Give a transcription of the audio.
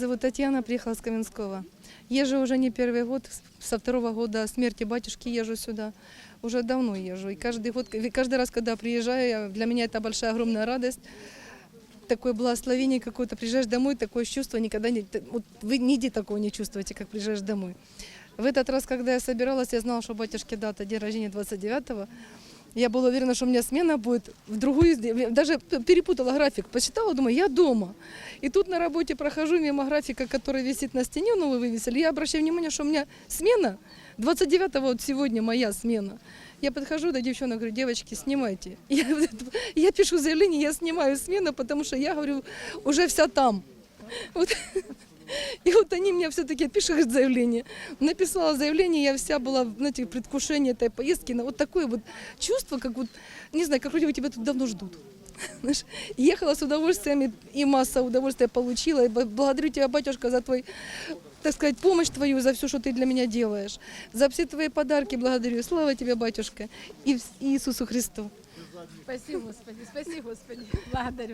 Зовут Татьяна, приехала с Каменского. Езжу уже не первый год, со второго года смерти батюшки езжу сюда. Уже давно езжу. И каждый год, каждый раз, когда приезжаю, для меня это большая, огромная радость. Такое благословение какое-то. Приезжаешь домой, такое чувство никогда не... Вот вы нигде такого не чувствуете, как приезжаешь домой. В этот раз, когда я собиралась, я знала, что у батюшки дата день рождения 29-го. Я была уверена, что у меня смена будет в другую, даже перепутала график, посчитала, думаю, я дома. И тут на работе прохожу мимо графика, который висит на стене, новый вывесили, я обращаю внимание, что у меня смена, 29-го вот сегодня моя смена. Я подхожу до девчонок, говорю, девочки, снимайте. Я, я пишу заявление, я снимаю смену, потому что я, говорю, уже вся там. Вот. И вот они мне все-таки пишут заявление. Написала заявление, я вся была, знаете, в предвкушении этой поездки. На вот такое вот чувство, как вот, не знаю, как вроде бы тебя тут давно ждут. Ехала с удовольствием и- масса удовольствия получила. Благодарю тебя, батюшка, за твой, так сказать, помощь твою, за все, что ты для меня делаешь. За все твои подарки благодарю. Слава тебе, батюшка, и Иисусу Христу. Спасибо, Господи, спасибо, Господи. Благодарю.